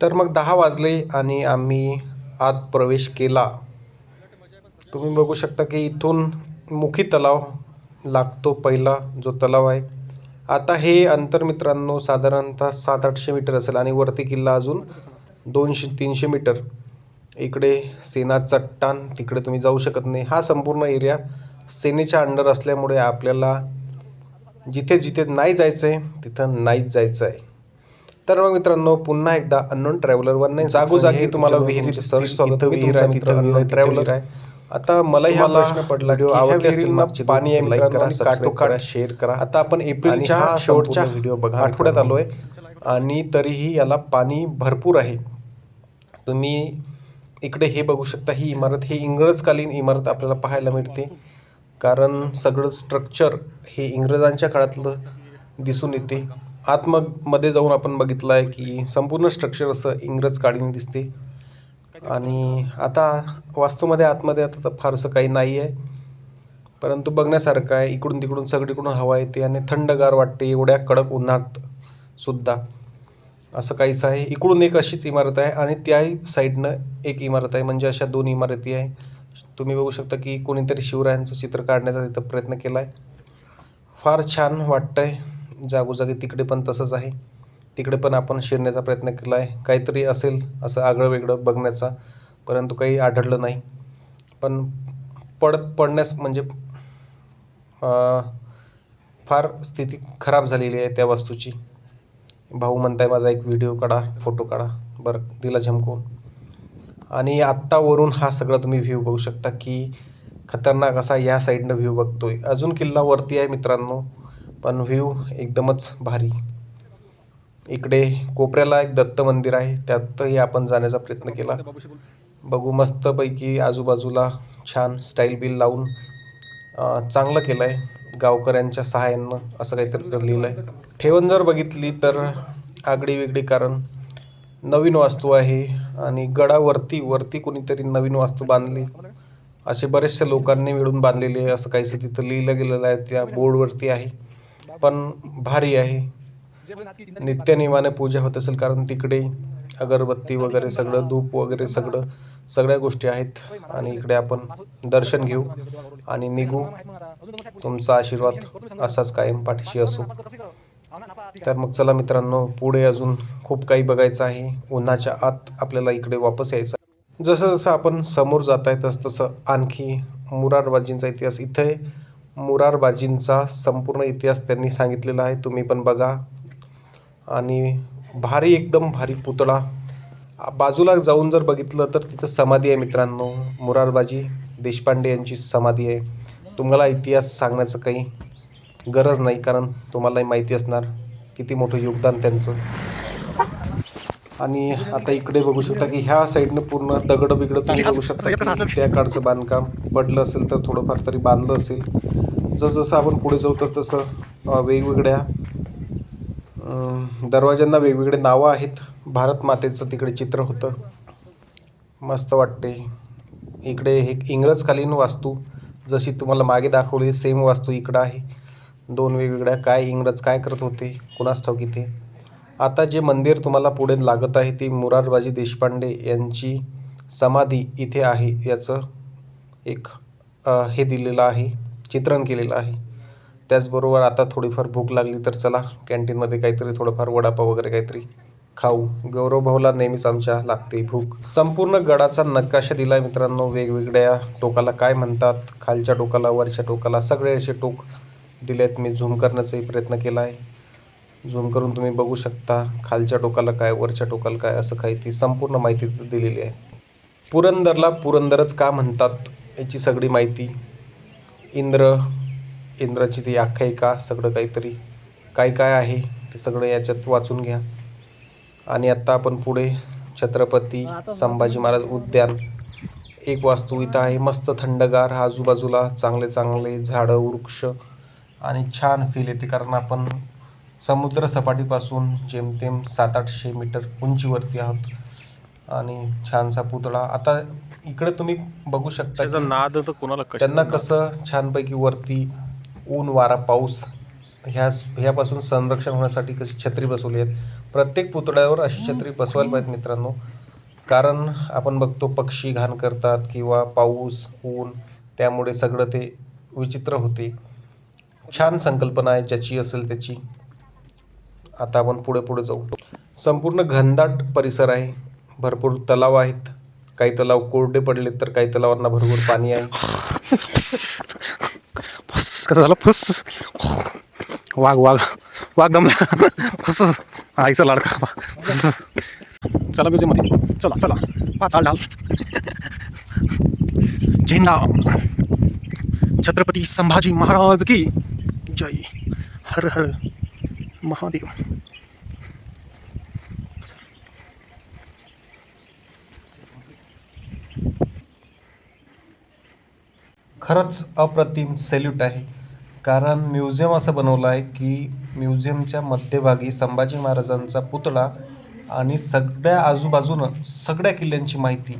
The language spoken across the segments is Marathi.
तर मग दहा वाजले आणि आम्ही आत प्रवेश केला. तुम्ही बघू शकता की इथून मुखी तलाव लागतो पहिला जो तलाव आहे. आता हे अंतर मित्रांनो साधारणतः सात आठशे मीटर असेल आणि वरती किल्ला अजून दोनशे तीनशे मीटर. इकडे सेना चट्टान तिकडे तुम्ही जाऊ शकत नाही. हा संपूर्ण एरिया सेनेच्या अंडर असल्यामुळे आपल्याला जिथे जिथे नाही जायचं आहे तिथं नाहीच जायचं आहे तर मग मित्रांनो पुन्हा एकदा अननोन ट्रॅव्हलर वन नाही जागोजागी तुम्हाला विहिरीचं सहज स्वागत. विहीर आहे अननोन ट्रॅव्हलर आहे आता मलाही हा प्रश्न पडला की आवडले असतील ना पाणी आहे लाईक करा काटोकाट शेअर करा. आता आपण एप्रिलच्या शेवटच्या व्हिडिओ बघा आठवड्यात आलोय. आणि तरीही याला पाणी भरपूर आहे. तुम्ही इकडे हे बघू शकता ही इमारत ही इंग्रजकालीन इमारत आपल्याला पाहायला मिळते. कारण सगळं स्ट्रक्चर हे इंग्रजांच्या काळातलं दिसून येते. आतमध्ये जाऊन आपण बघितलं आहे की संपूर्ण स्ट्रक्चर असं इंग्रज काळीने दिसते. आणि आता वास्तूमध्ये आतमध्ये आता तर फारसं काही नाही आहे परंतु बघण्यासारखं आहे इकडून तिकडून सगळीकडून हवा येते आणि थंडगार वाटते एवढ्या कडक उन्हात सुद्धा. असं काहीच आहे. इकडून एक अशीच इमारत आहे आणि त्याही साईडनं एक इमारत आहे. म्हणजे अशा दोन इमारती आहे. तुम्ही बघू शकता की कोणीतरी शिवरायांचं चित्र काढण्याचा तिथं प्रयत्न केला आहे फार छान वाटतं आहे जागोजागी तिकडे पण तसंच आहे. तिकडे पण आपण शिरण्याचा प्रयत्न केला आहे. काहीतरी असेल असं आगळं वेगळं बघण्याचा. परंतु काही आढळलं नाही. पण पडत पडण्यास म्हणजे फार स्थिती खराब झालेली आहे त्या वस्तूची. भाऊ म्हणताय माझा एक व्हिडिओ काढा फोटो काढा. बरं दिला झमकून. आणि आत्तावरून हा सगळा तुम्ही व्ह्यू बघू शकता की खतरनाक असा या साईडनं व्ह्यू बघतोय. अजून किल्ला वरती आहे मित्रांनो. पण व्ह्यू एकदमच भारी. इकडे कोपऱ्याला एक दत्त मंदिर आहे त्यातही आपण जाण्याचा प्रयत्न केला. बघू मस्तपैकी आजूबाजूला छान स्टाईल बिल लावून चांगलं केलं आहे गावकऱ्यांच्या सहाय्यानं असं काहीतरी लिहिलं आहे. ठेवण जर बघितली तर आगडी वेगळी कारण नवीन वास्तू आहे आणि गडावरती वरती कोणीतरी नवीन वास्तू बांधली. असे बरेचसे लोकांनी मिळून बांधलेले असं काहीसं तिथं लिहिलं गेलेलं आहे त्या बोर्डवरती आहे. पण भारी आहे. नित्यनियमाने पूजा होत असेल कारण तिकडे अगरबत्ती वगैरे सगळं धूप वगैरे सगळं सगळ्या गोष्टी आहेत. आणि इकडे आपण दर्शन घेऊ आणि निघू. तुमचा आशीर्वाद असाच कायम पाठीशी असो. तर मग चला मित्रांनो पुढे अजून खूप काही बघायचं आहे. उन्हाच्या आत आपल्याला इकडे वापस यायचं जसं जसं आपण समोर जात आहे तसं तसं आणखी मुरारबाजींचा इतिहास इथे मुरारबाजींचा संपूर्ण इतिहास त्यांनी सांगितलेला आहे. तुम्ही पण बघा. आणि भारी एकदम भारी पुतळा. बाजूला जाऊन जर बघितलं तर तिथं समाधी आहे मित्रांनो. मुरारबाजी देशपांडे यांची समाधी आहे. तुम्हाला इतिहास सांगण्याचं काही गरज नाही कारण तुम्हालाही माहिती असणार किती मोठं योगदान त्यांचं. आणि आता इकडे बघू शकता की ह्या साईडनं पूर्ण दगड बिगड तुम्ही बघू शकता की त्या काळचं बांधकाम पडलं असेल तर थोडंफार तरी बांधलं असेल. जसं जसं आपण पुढे जाऊ तसं तसं वेगवेगळ्या दरवाज्यांना वेगवेगळे नावं आहेत. भारत मातेचं तिकडे चित्र होतं. मस्त वाटते इकडे हे इंग्रजकालीन वास्तू जशी तुम्हाला मागे दाखवली सेम वास्तू इकडं आहे. दोन वेगवेगळ्या काय इंग्रज काय करत होते कुणास ठाऊक इथे. आता जे मंदिर तुम्हाला पुढे लागत आहे ती मुरारबाजी देशपांडे यांची समाधी इथे आहे. याचं एक हे दिलेलं आहे चित्रण केलेलं आहे. त्याचबरोबर आता थोडीफार भूक लागली तर चला कॅन्टीनमध्ये काहीतरी थोडंफार वडापाव वगैरे काहीतरी खाऊ. गौरव भाऊला नेहमीच आमच्या लागते भूक. संपूर्ण गडाचा नकाशा दिला आहे मित्रांनो. वेगवेगळ्या टोकाला काय म्हणतात? खालच्या टोकाला वरच्या टोकाला सगळे असे टोक दिले आहेत मी झूम करण्याचाही प्रयत्न केला आहे झूम करून तुम्ही बघू शकता खालच्या टोकाला काय वरच्या टोकाला काय असं काही ती संपूर्ण माहिती दिलेली आहे. पुरंदरला पुरंदरच का म्हणतात याची सगळी माहिती? इंद्र इंद्राची ती आख्यायिका सगळं काहीतरी. काय काय आहे? ते सगळं याच्यात वाचून घ्या. आणि आत्ता आपण पुढे छत्रपती संभाजी महाराज उद्यान. एक वास्तू इथं आहे मस्त थंडगार आजूबाजूला चांगले चांगले झाडं वृक्ष आणि छान फील येते. कारण आपण समुद्र सपाटीपासून जेमतेम सात आठशे मीटर उंचीवरती आहोत. आणि छानसा पुतळा. आता इकडे तुम्ही बघू शकता नाद तर कोणाला त्यांना? कसं छानपैकी वरती ऊन वारा पाऊस ह्या ह्यापासून संरक्षण होण्यासाठी कशी छत्री बसवली आहेत. प्रत्येक पुतळ्यावर अशी छत्री बसवायला पाहिजे मित्रांनो. कारण आपण बघतो पक्षी घाण करतात किंवा पाऊस ऊन त्यामुळे सगळं ते विचित्र होते. छान संकल्पना आहे ज्याची असेल त्याची. आता आपण पुढे पुढे जाऊ. संपूर्ण घनदाट परिसर आहे. भरपूर तलाव आहेत. काही तलाव कोरडे पडले तर काही तलावांना भरपूर पाणी आहे. कसं झालं? फुस. वाघ वाघ. वाघ दमला फुस. आईचा लाडका बा. चला म्युझियममध्ये चला चला. पा चाल ढाल. झेंडा. छत्रपती संभाजी महाराज की जय. हर हर. महादेव. खरंच अप्रतिम सेल्यूट आहे. कारण म्युझियम असं बनवलं आहे की म्युझियमच्या मध्यभागी संभाजी महाराजांचा पुतळा आणि सगळ्या आजूबाजूनं सगळ्या किल्ल्यांची माहिती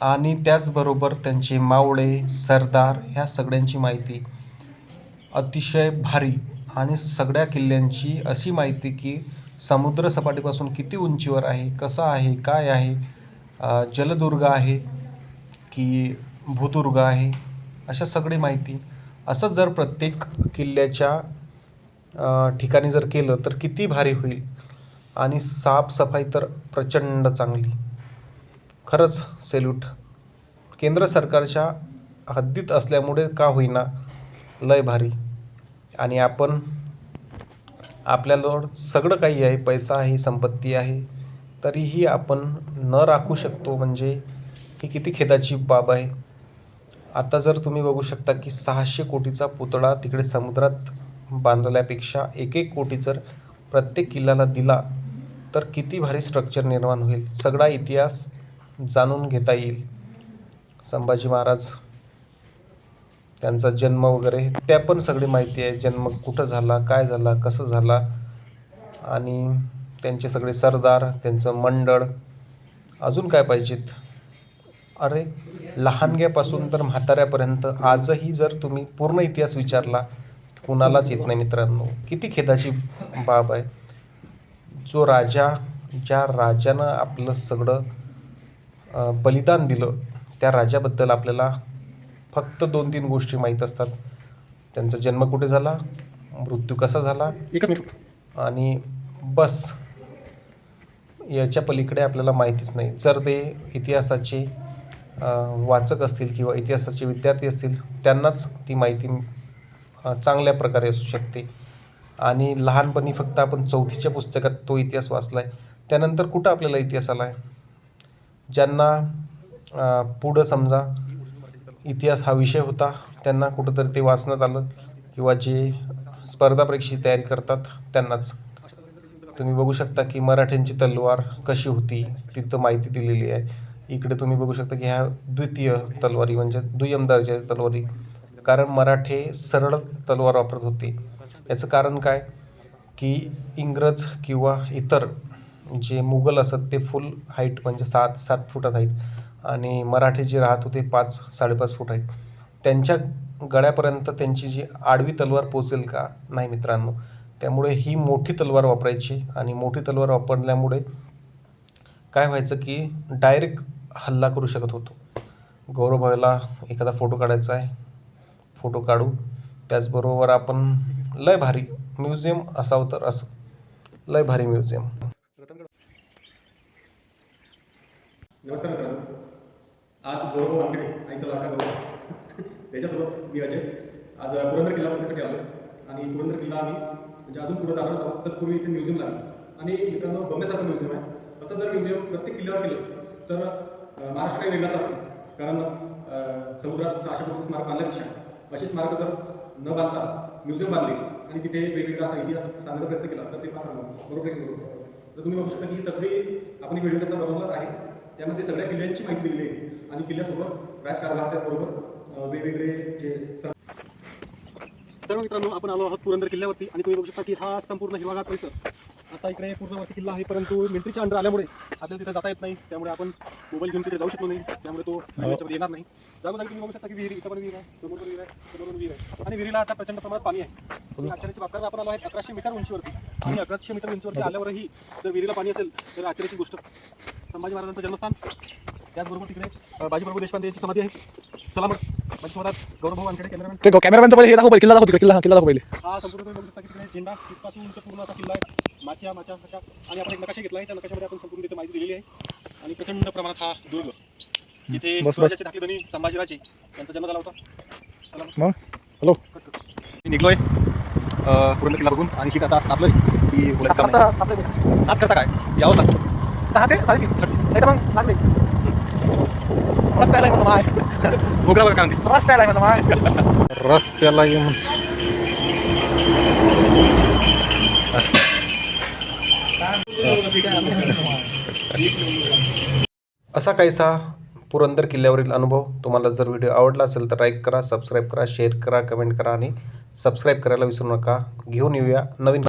आणि त्याचबरोबर त्यांचे मावळे सरदार ह्या सगळ्यांची माहिती अतिशय भारी आणि सगळ्या किल्ल्यांची अशी माहिती की समुद्र सपाटीपासून किती उंचीवर आहे कसं आहे काय आहे जलदुर्ग आहे की भूदुर्ग आहे अशा सगळी माहिती. असं जर प्रत्येक किल्ल्याच्या ठिकाणी जर केलं तर किती भारी होईल. आणि साफसफाई तर प्रचंड चांगली. खरंच सेल्यूट केंद्र सरकारच्या हद्दीत असल्यामुळे का होईना लय भारी. आणि आपण आपल्याजवळ सगळं काही आहे पैसा आहे संपत्ती आहे तरीही आपण न राखू शकतो म्हणजे ही किती खेदाची बाब आहे. आता जर तुम्ही बघू शकता की सहाशे कोटीचा पुतळा तिकडे समुद्रात बांधल्यापेक्षा एक एक कोटी जर प्रत्येक किल्ल्याला दिला तर किती भारी स्ट्रक्चर निर्माण होईल. सगळा इतिहास जाणून घेता येईल. संभाजी महाराज त्यांचा जन्म वगैरे त्या पण सगळी माहिती आहे. जन्म कुठं झाला काय झाला कसं झाला आणि त्यांचे सगळे सरदार त्यांचं मंडळ अजून काय पाहिजेत? अरे लहानग्यापासून तर म्हाताऱ्यापर्यंत आजही जर तुम्ही पूर्ण इतिहास विचारला कुणालाच येत नाही मित्रांनो. किती खेदाची बाब आहे. जो राजा ज्या राजानं आपलं सगळं बलिदान दिलं त्या राजाबद्दल आपल्याला फक्त दोन तीन गोष्टी माहीत असतात. त्यांचा जन्म कुठे झाला मृत्यू कसा झाला आणि बस याच्या पलीकडे आपल्याला माहितीच नाही. जर ते इतिहासाचे वाचक असतील किंवा इतिहासाचे विद्यार्थी असतील त्यांनाच ती माहिती चांगल्या प्रकारे असू शकते. आणि लहानपणी फक्त आपण चौथीच्या पुस्तकात तो इतिहास वाचला आहे त्यानंतर कुठं आपल्याला इतिहास आला आहे ज्यांना पुढं समजा इतिहास हा विषय होता त्यांना कुठंतरी ते वाचण्यात आलं किंवा जे स्पर्धा परीक्षेची तयारी करतात त्यांनाच. तुम्ही बघू शकता की मराठ्यांची तलवार कशी होती तिथं माहिती दिलेली आहे. इकडे तुम्ही बघू शकता की ह्या द्वितीय तलवारी म्हणजे दुय्यम दर्जाच्या तलवारी. कारण मराठे सरळ तलवार वापरत होते. याचं कारण काय? की इंग्रज किंवा इतर जे मुघल असत ते फुल हाईट म्हणजे सात सात फुटात हाईट आणि मराठे जे राहत होते पाच साडेपाच फूट हाईट त्यांच्या गळ्यापर्यंत त्यांची जी आडवी तलवार पोचेल का? नाही मित्रांनो. त्यामुळे ही मोठी तलवार वापरायची आणि मोठी तलवार वापरल्यामुळे काय व्हायचं की डायरेक्ट हल्ला करू शकत होतो. गौरवभाईला एखादा फोटो काढायचा आहे. फोटो काढू. त्याचबरोबर आपण लय भारी म्युझियम असावं तर असं. लय भारी म्युझियम. नमस्कार मित्रांनो. आज गौरव वानकडे आईचा लाडका गौरव. त्याच्यासोबत मी अजय. आज पुरंदर किल्ला बघण्यासाठी आलो आणि पुरंदर किल्ला आम्ही म्हणजे अजून पुढे जाणार आहोत. तत्पूर्वी इथे म्युझियम लागलं आणि मित्रांनो बघण्यासारखं म्युझियम आहे. असं जर म्युझियम प्रत्येक किल्ल्यावर केलं तर महाराष्ट्र काही वेगळाच असतो. कारण समुद्रात सहाशे फुटचं स्मारक बांधल्यापेक्षा अशी स्मारकं जर न बांधता म्युझियम बांधले आणि तिथे वेगवेगळा असा इतिहास सांगण्याचा प्रयत्न केला तर ते फार चांगलं बरोबर आहे की बरोबर तर तुम्ही बघू शकता की सगळी आपण व्हिडिओ त्याचा बनवणार आहे. त्यामध्ये सगळ्या किल्ल्यांची माहिती दिलेली आहे. आणि किल्ल्यासोबत राजकारभार त्याचबरोबर वेगवेगळे जे तर मित्रांनो आपण आलो आहोत पुरंदर किल्ल्यावरती आणि तुम्ही बघू शकता की हा संपूर्ण हिरवागार परिसर आता इकडे पूर्णवरती किल्ला आहे परंतु मिलिटरीच्या अंडर आल्यामुळे आपल्याला तिथे जाता येत नाही. त्यामुळे आपण मोबाईल घेऊन तिथे जाऊ शकलो नाही. त्यामुळे तो याच्यामध्ये येणार नाही. जागोजागी तुम्ही बघू शकता की विहीर इथं पण विहीर आहे समोर पण विहीर आहे समोर पण विहीर आहे. आणि विहिरीला आता प्रचंड प्रमाणात पाणी आहे. बाब कारण आपण आलो आहे अकराशे मीटर उंचीवरती. आणि अकराशे मीटर उंचीवरती आल्यावरही जर विहिरीला पाणी असेल तर आश्चर्याची गोष्ट. संभाजी महाराजांचं जन्मस्थान. त्याचबरोबर तिकडे बाजीप्रभू देशपांडे यांची समाधी आहे. चला मग. ते कॅमेरामॅनचं पहिले हे दाखव किल्ला दाखव तिकडे किल्ला किल्ला दाखव पहिले. हा संपूर्ण तुम्ही बघू शकता की तिकडे झेंडा तिथपासून ते पूर्ण असा किल्ला आहे. माच्या माच्या माच्या आणि आपण एक नकाशा घेतला आहे त्या नकाशामध्ये आपण संपूर्ण तिथे माहिती दिलेली आहे. आणि प्रचंड प्रमाणात हा दुर्ग बस. स्वराज्याचे धाकले धनी संभाजीराजे यांचा जन्म झाला होता. हॅलो. मी निघलोय पूर्ण किल्ला बघून. आणि शिक आता आपलं की बोलायचं करता काय? यावं लागतं दहा ते साडेतीन. नाही तर मग लागले. मोगरा बघा काय म्हणते रस प्यायला माय रस प्यायला असा काहीसा पुरंदर किल्ल्यावरील अनुभव तुम्हाला जर व्हिडिओ आवडला असेल तर लाईक करा सबस्क्राईब करा शेअर करा कमेंट करा आणि सबस्क्राईब करायला विसरू नका. घेऊन येऊया नवीन